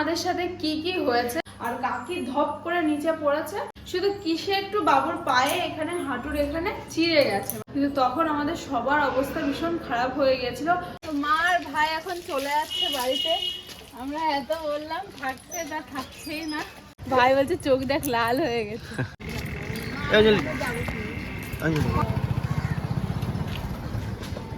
আমাদের সাথে কি কি হয়েছে আর কাকি ধপ করে নিচে পড়েছে। শুধু কিসে একটু বাবুর পায়ে এখানে হাঁটুর এখানে চিড়ে গেছে। কিন্তু তখন আমাদের সবার অবস্থা ভীষণ খারাপ হয়ে গেছিল। তো মা আর ভাই এখন চলে যাচ্ছে বাড়িতে। আমরা এত বললাম থাকতে তা থাকছেই না। ভাই বলছে চোখ দেখ লাল হয়ে গেছে।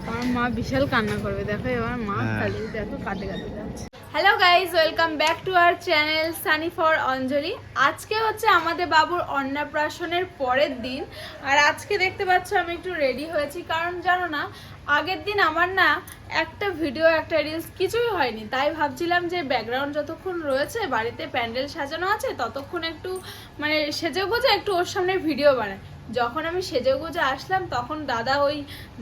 আমার মা বিশাল কান্না করবে। দেখো এবার মা হ্যাঁ। খালি দেখো কাঁদে কাঁদে যাচ্ছে। Hello guys welcome back to our channel Sunny for Anjali আজকে হচ্ছে আমাদের বাবুর অন্নপ্রাশনের পরের দিন। আর আজকে দেখতে পাচ্ছ, আমি একটু রেডি হয়েছি। কারণ জানো না, আগের দিন আমার না একটা ভিডিও একটা রিলস কিছুই হয়নি। তাই ভাবছিলাম যে ব্যাকগ্রাউন্ড যতক্ষণ রয়েছে, বাড়িতে প্যান্ডেল সাজানো আছে, ততক্ষণ একটু মানে সেজে গুজে একটু ওর সামনে ভিডিও বানাই। যখন আমি সেজে গুজে আসলাম, তখন দাদা ওই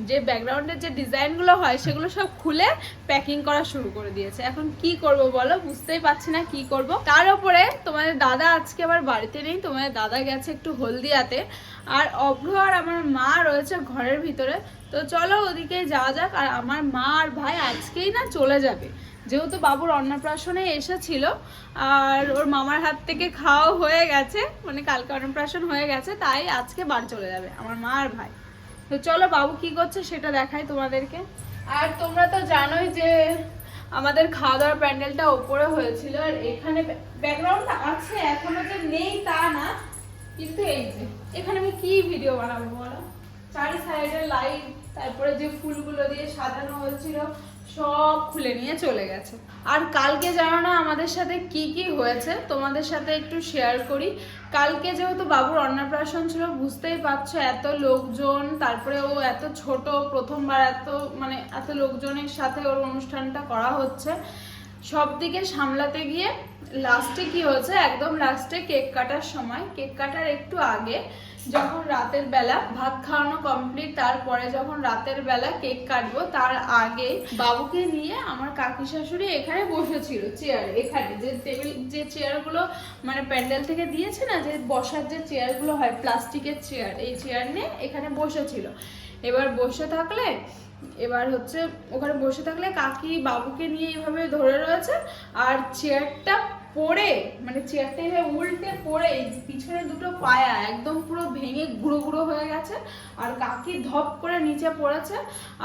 যে ব্যাকগ্রাউন্ডের যে ডিজাইনগুলো হয়, সেগুলো সব খুলে প্যাকিং করা শুরু করে দিয়েছে। এখন কি করব বলো? বুঝতেই পারছি না কি করব। তার উপরে তোমাদের দাদা আজকে আবার বাড়িতে নেই, তোমাদের দাদা গেছে একটু হলদিয়াতে। আর অভ্র আর আমার মা রয়েছে ঘরের ভিতরে। তো চলো ওদিকে যাওয়া যাক, আর আমার মা আর ভাই আজকেই না চলে যাবে। যেহেতু বাবুর অন্নপ্রাশনে এসেছিল, আর ওর মামার হাত থেকে খাওয়া হয়ে গেছে মানে কালকে অন্নপ্রাশন হয়ে গেছে, তাই আজকে বাড়ি চলে যাবে, আমার মা আর ভাই। তো চলো বাবু কি করছে সেটা দেখাই তোমাদেরকে। আর তোমরা তো জানোই যে আমাদের খাওয়া দাওয়ার প্যান্ডেলটা ওপরে হয়েছিল, আর এখানে ব্যাকগ্রাউন্ড আছে, এখনও যে নেই তা না, কিন্তু এই যে, এখানে আমি কি ভিডিও বানাবো বলো? চারি সাইডে লাইট তারপরে যে ফুলগুলো দিয়ে সাজানো হয়েছিল সব খুলে নিয়ে চলে গেছে। আর কালকে জানো না আমাদের সাথে কি কি হয়েছে? তোমাদের সাথে একটু শেয়ার করি। কালকে যেহেতু বাবুর অন্নপ্রাশন ছিল, বুঝতেই পারছ এত লোকজন, তারপরে ও এত ছোট, প্রথমবার এত মানে এত লোকজনের সাথে ওর অনুষ্ঠানটা করা হচ্ছে। সব দিকে সামলাতে গিয়ে লাস্টে কি হয়েছে? একদম লাস্টে কেক কাটার সময়। কেক কাটার একটু আগে যখন রাতের বেলা ভাত খাওয়ানো কমপ্লিট তারপরে যখন রাতের বেলা কেক কাটবো, তার আগে বাবুকে নিয়ে আমার কাকি শাশুড়ি এখানে বসেছিল চেয়ার এখানে। যে টেবিল যে চেয়ারগুলো মানে প্যান্ডেল থেকে দিয়েছে না, যে বসার যে চেয়ারগুলো হয় প্লাস্টিকের চেয়ার এই চেয়ার নিয়ে এখানে বসেছিল। এবার বসে থাকলে এবার হচ্ছে ওখানে বসে থাকলে কাকি বাবুকে নিয়ে এইভাবে ধরে রয়েছে, আর চেয়ারটা পড়ে মানে চেয়ারটা এইভাবে উল্টে পড়ে পিছনে দুটো পায়া, একদম পুরো ভেঙে গুঁড়ো গুঁড়ো হয়ে গেছে, আর কাকি ধপ করে নিচে পড়েছে,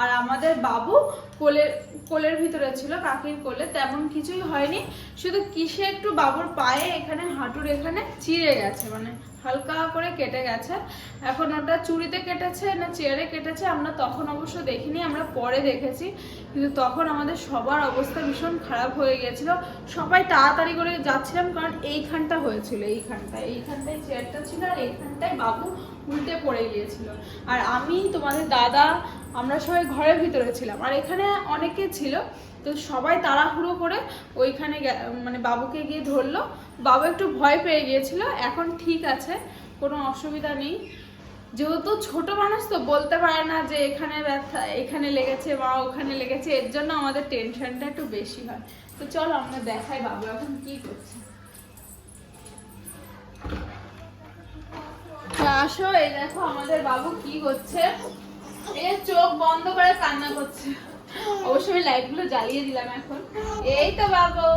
আর আমাদের বাবু কোলের কোলের ভিতরে ছিল, কাকির কোলে, তেমন কিছুই হয়নি, শুধু কিসে একটু বাবুর পায়ে এখানে হাঁটুর এখানে চিড়ে গেছে মানে হালকা করে কেটে গেছে। এখন ওটা চুড়িতে কেটেছে না চেয়ারে কেটেছে, আমরা তখন অবশ্য দেখিনি, আমরা পরে দেখেছি। কিন্তু তখন আমাদের সবার অবস্থা ভীষণ খারাপ হয়ে গেছিল সবাই তাড়াতাড়ি করে যাচ্ছিলাম, কারণ এইখানটা হয়েছিল, এইখানটায় এইখানটায় চেয়ারটা ছিল আর এইখানটায় বাবু উল্টে পড়ে গিয়েছিল। আর আমি, তোমাদের দাদা আমরা সবাই ঘরের ভিতরে ছিলাম। আর এখানে অনেকে ছিল, তো সবাই তাড়াহুড়ো করে ওইখানে মানে বাবুকে গিয়ে ধরলো। বাবু একটু ভয় পেয়ে গিয়েছিল, এখন ঠিক আছে, কোনো অসুবিধা নেই। যেহেতু ছোট মানুষ তো বলতে পারে না যে এখানে ব্যথা, এখানে লেগেছে বা ওখানে লেগেছে, এর জন্য আমাদের টেনশনটা একটু বেশি হয়। তো চলো আমরা দেখাই বাবু এখন কি করছে। আসো, এই দেখো আমাদের বাবু কি করছে। এ চোখ বন্ধ করে কান্না করছে। অবশ্য আমি লাইটগুলো জ্বালিয়ে দিলাম এখন। এই তো বাবু।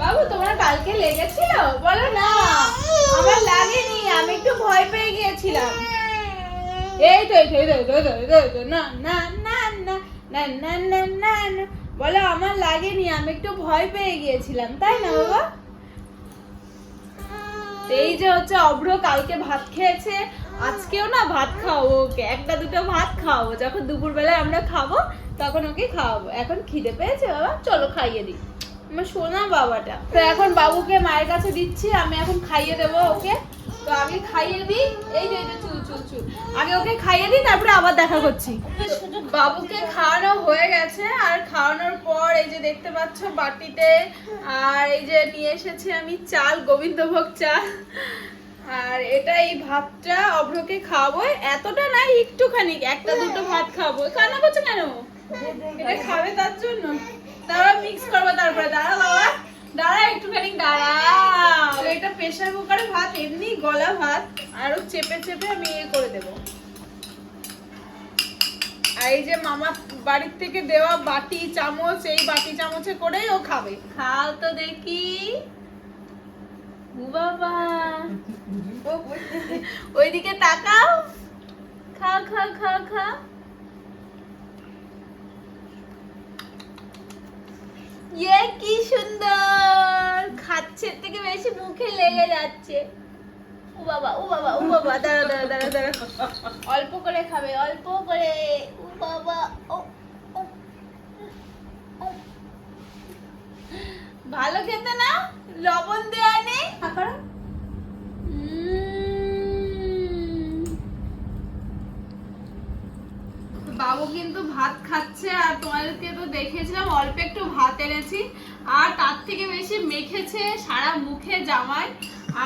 বাবু কালকে লেগেছিল? বলো না। আমার লাগেনি আমি একটু ভয় পেয়ে গিয়েছিলাম। এই তো এই তো এই তো, না না না না না না না না। বলো আমার লাগেনি আমি একটু ভয় পেয়ে গিয়েছিলাম তাই না বাবা? এই যে হচ্ছে অভ্র কালকে ভাত খেয়েছে আজকেও না ভাত খাওয়াবো ওকে। একটা দুটো ভাত খাওয়াবো। যখন দুপুরবেলায় আমরা খাব, তখন ওকে খাওয়াবো। এখন খিদে পেয়েছে বাবা? চলো খাইয়ে দিই। আমার সোনা বাবাটা। তো এখন বাবুকে মায়ের কাছে দিচ্ছি, আমি এখন খাইয়ে দেবো ওকে। তো আগে খাইয়ে দিই। এই যে চুল চুল চুল। আগে ওকে খাইয়ে দিই, তারপরে আবার দেখা করছি। বাবুকে খাওয়ানো হয়ে গেছে, আর খাওয়ানোর পর এই যে দেখতে পাচ্ছ বাটিতে, আর এই যে নিয়ে এসেছি আমি চাল, গোবিন্দভোগ চাল। আর এটা এই ভাতটা অভ্রকে খাওয়াবো, এতটা না, একটুখানি, একটা দুটো ভাত খাব কান্না করছ কেন? এটা খাবে তার জন্য। তারপর মিক্স করব, তারপরে দাঁড়া বাবা। দাঁড়া একটুখানি দাঁড়া এটা প্রেসার কুকারে ভাত, এমনি গলা ভাত, আরও চেপে চেপে আমি ইয়ে করে দেবো। এই যে মামা বাড়ির থেকে দেওয়া বাটি, চামচ, এই বাটি চামচে করেই ও খাবে। খাও তো দেখি। ওইদিকে তাকাও। খাও খাও খাও খাও। ইয়ে কি সুন্দর। খাচ্ছে থেকে বেশি মুখে লেগে যাচ্ছে। ও বাবা ও বাবা ও বাবা। দাঁড়া দাঁড়া দাঁড়া দাঁড়া অল্প করে খাবে, অল্প করে। ও বাবা ও। ভালো খেতে না? লবণ দেওয়া নেই। বাবু কিন্তু ভাত খাচ্ছে আর তোমাদেরকে তো দেখেছিলাম অল্প একটু ভাত এনেছি। আর তার থেকে বেশি মেখেছে সারা মুখে জামায়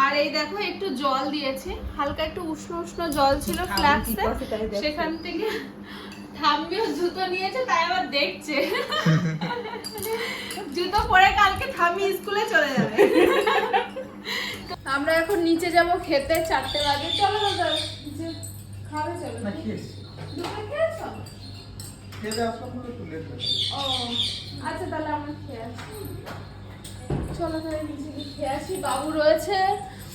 আর এই দেখো একটু জল দিয়েছে। হালকা একটু উষ্ণ উষ্ণ জল ছিল ফ্ল্যাক্সে সেখান থেকে থাম্বিও জুতো নিয়েছে তাই আবার দেখছে। জুতো পরে কালকে থামি স্কুলে চলে যাবে। আমরা এখন নিচে যাব খেতে চারটে বাজে। চলো দাদা খাবে চলো। দুপুরে খেয়েছো? ও আচ্ছা তাহলে আমরা খেয়ে আসি। চলো তাহলে নিচে গিয়ে খেয়ে আসি। বাবু রয়েছে।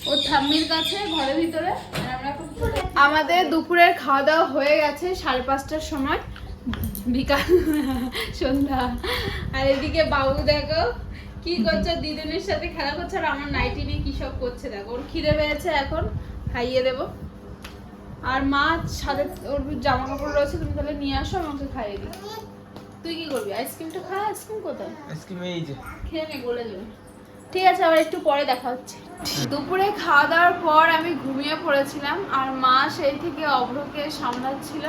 ওর ঠাম্মির কাছে ঘরের ভিতরে আমাদের দুপুরের খাওয়া দাওয়া হয়ে গেছে সাড়ে পাঁচটার সময়। বিকাল সন্ধ্যা। আর এদিকে বাবু দেখো কি করছে? দিদিনের সাথে খেলা করছে আর আমার নাইটি নিয়ে কি সব করছে দেখো। ওর খিদে পেয়েছে এখন খাইয়ে দেবো। আর মা সাথে ওর জামা কাপড় রয়েছে তুমি তাহলে নিয়ে আসো আমাকে খাইয়ে দিই। তুই কি করবি? আইসক্রিমটা খা আইসক্রিম কোথায়? আজকে এই যে। খেয়ে নে গলে যাবে। ঠিক আছে, আবার একটু পরে দেখা হচ্ছে। দুপুরে খাওয়া দাওয়ার পর আমি ঘুমিয়ে পড়েছিলাম, আর মা সেই থেকে অভ্রকে সামলাচ্ছিল।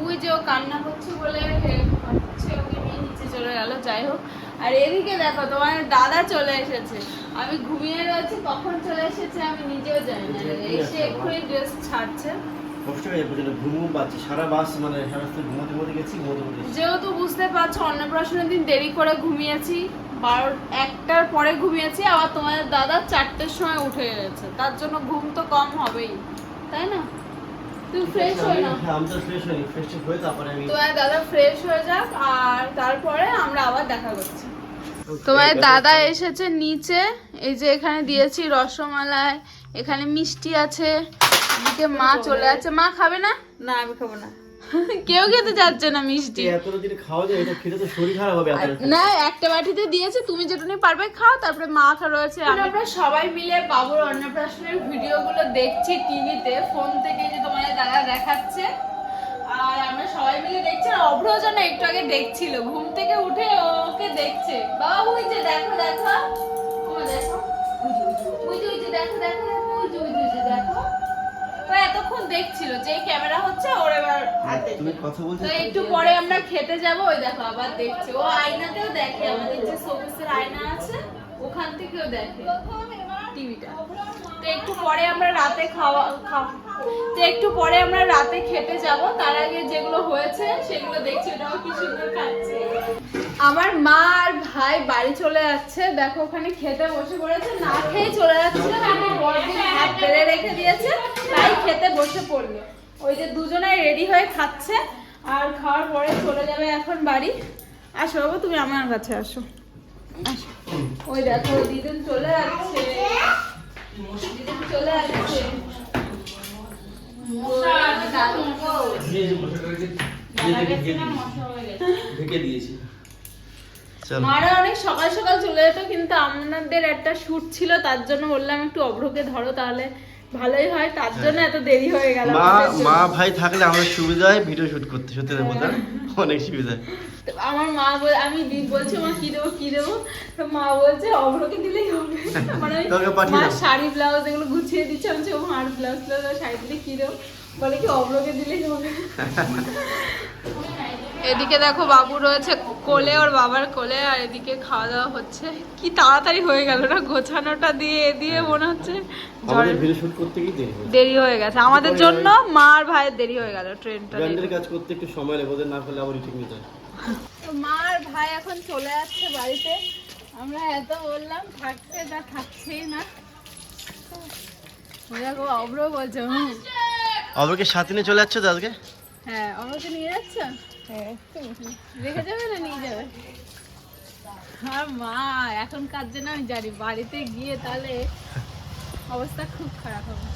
ওই যে ও কান্না করছে বলে নিয়ে নিচে চলে গেল, যাই হোক। আর এদিকে দেখো, তোমার দাদা চলে এসেছে। আমি ঘুমিয়ে রয়েছি, কখন চলে এসেছে আমি নিজেও জানি না। এসে এক্ষুনি ড্রেস ছাড়ছে। কষ্ট হয়ে ঘুমও পাচ্ছি। সারা বাস মানে সারা রাস্তায় ঘুমোতে ঘুমোতে গেছি ঘুমোতে ঘুমোতে। যেহেতু বুঝতে পারছ অন্নপ্রাশনের দিন দেরি করে ঘুমিয়েছি। বারো একটার পরে ঘুমিয়েছি আবার তোমাদের দাদা চারটের সময় উঠে গেছে। তার জন্য ঘুম তো কম হবেই তাই না? তুই ফ্রেশ হয়ে না হ্যাঁ, আমি তো ফ্রেশ হইনি ফ্রেশ হয়ে তারপরে আমি তোমার দাদা ফ্রেশ হয়ে যাক আর তারপরে আমরা আবার দেখা করছি। তোমার দাদা এসেছে নিচে এই যে এখানে দিয়েছি রসমালাই এখানে মিষ্টি আছে এদিকে মা চলে আছে। মা খাবে না? না আমি খাব না। কেউ খেতে যাচ্ছে না মিষ্টি। খাওয়া যায় এটা খেলে তো শরীর খারাপ হবে না একটা বাটিতে দিয়েছে তুমি যেটুকুনি পারবে খাও তারপরে মা খা রয়েছে। আমরা সবাই মিলে বাবুর অন্নপ্রাশনের ভিডিওগুলো দেখছি টিভিতে ফোন থেকে যে তোমাদের দাদা দেখাচ্ছে। আর আমরা সবাই মিলে দেখছি আর অভ্র যেন একটু আগে দেখছিল। ঘুম থেকে উঠে ওকে দেখছে। বাবা ওই যে দেখো দেখো। ও দেখো। ওই যে দেখো দেখো ওই যে দেখো। ও এতক্ষণ দেখছিল যে ক্যামেরা হচ্ছে ওর এবার হাতে। তুমি কথা বলছো তো একটু পরে আমরা খেতে যাব ওই দেখো আবার দেখছে। ও আয়নাতেও দেখে আমাদের যে শোকেসের আয়না আছে ওখান থেকেও দেখে টিভিটা। তো একটু পরে আমরা রাতে খাওয়া তো একটু পরে আমরা রাতে খেতে যাব। তার আগে যেগুলো হয়েছে সেগুলো দেখছি ওটাও কি সুন্দর খাচ্ছে আমার মা আর ভাই বাড়ি চলে যাচ্ছে। দেখো ওখানে খেতে বসে পড়েছে না খেয়ে চলে যাচ্ছে। কিন্তু বড়দিন ভাত বেড়ে রেখে দিয়েছে। তাই খেতে বসে পড়ল। ওই যে দুজনাই রেডি হয়ে খাচ্ছে আর খাওয়ার পরে চলে যাবে এখন বাড়ি। আসো বাবু তুমি আমার কাছে আসো। আসো। ওই দেখো ওই দিদুন চলে দিদুন চলে চলো। মারা অনেক সকাল সকাল চলে যেত কিন্তু আমাদের একটা শুট ছিল তার জন্য বললাম একটু অভ্রকে ধরো তাহলে। ভালোই হয় তার জন্য এত দেরি হয়ে গেল মা মা ভাই থাকলে আমার সুবিধা হয় ভিডিও শুট করতে সত্যি কথা অনেক সুবিধা হয়। আমার মা বল আমি বলছি মা কি দেবো কি দেবো? তো মা বলছে অভ্রকে দিলেই হবে। মানে মা শাড়ি ব্লাউজ এগুলো গুছিয়ে দিচ্ছে আমি ও মার ব্লাউজ ব্লাউজ শাড়ি দিলে কি দেবো? বলে কি অভ্রকে দিলেই হবে। এদিকে দেখো বাবু রয়েছে কোলে ওর বাবার কোলে আর এদিকে খাওয়া দাওয়া হচ্ছে। কি তাড়াতাড়ি হয়ে গেল না? গোছানোটা দিয়ে দিয়ে মনে হচ্ছে ভিডিও শুট করতে গিয়ে দেরি হয়ে গেছে। আমাদের জন্য মা আর ভাইয়ের দেরি হয়ে গেল ট্রেনটা ব্র্যান্ডের কাজ করতে একটু সময় লাগে ওদের না করলে আবার ঠিক নিতে হয় তো মা আর ভাই এখন চলে যাচ্ছে বাড়িতে। আমরা এত বললাম থাকতে তা থাকছেই না। দেখো অব্র বলছে অবকে সাথে নিয়ে চলে যাচ্ছে তো আজকে? হ্যাঁ অব্রকে নিয়ে যাচ্ছ? হ্যাঁ রেখে যাবে না নিয়ে যাবে আর মা এখন আমি জানি বাড়িতে গিয়ে তাহলে অবস্থা খুব খারাপ হবে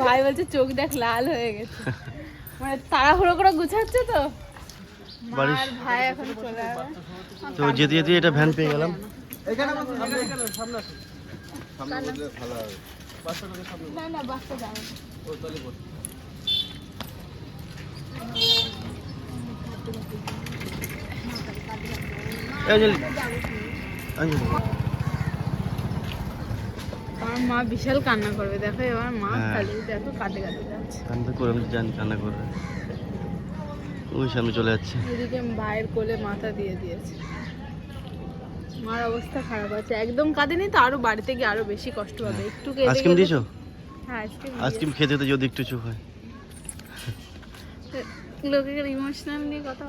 ভাই বলছে চোখ দেখ লাল হয়ে গেছে। মানে তাড়াহুড়ো করে গুছাচ্ছে তো। ভাই এখন চলে তো যেতে যেতে এটা ভ্যান পেয়ে গেলাম। না না বাচ্চা যাবে আমার মা বিশাল কান্না করবে দেখো এবার মা হ্যাঁ। খালি দেখো যাচ্ছে। কান্না করে আমি জানি কান্না করবে। ওই সামনে চলে যাচ্ছে। এদিকে ভাইয়ের কোলে মাথা দিয়ে দিয়েছে। মার অবস্থা খারাপ আছে একদম কাঁদেনি তো আরও বাড়িতে গিয়ে আরও বেশি কষ্ট হবে একটু আইসক্রিম দিয়েছ হ্যাঁ আইসক্রিম আইসক্রিম খেতে তো যদি একটু চুপ হয় লোকের ইমোশনাল নিয়ে কথা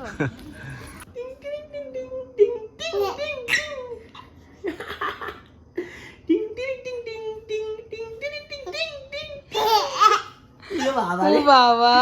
বাবা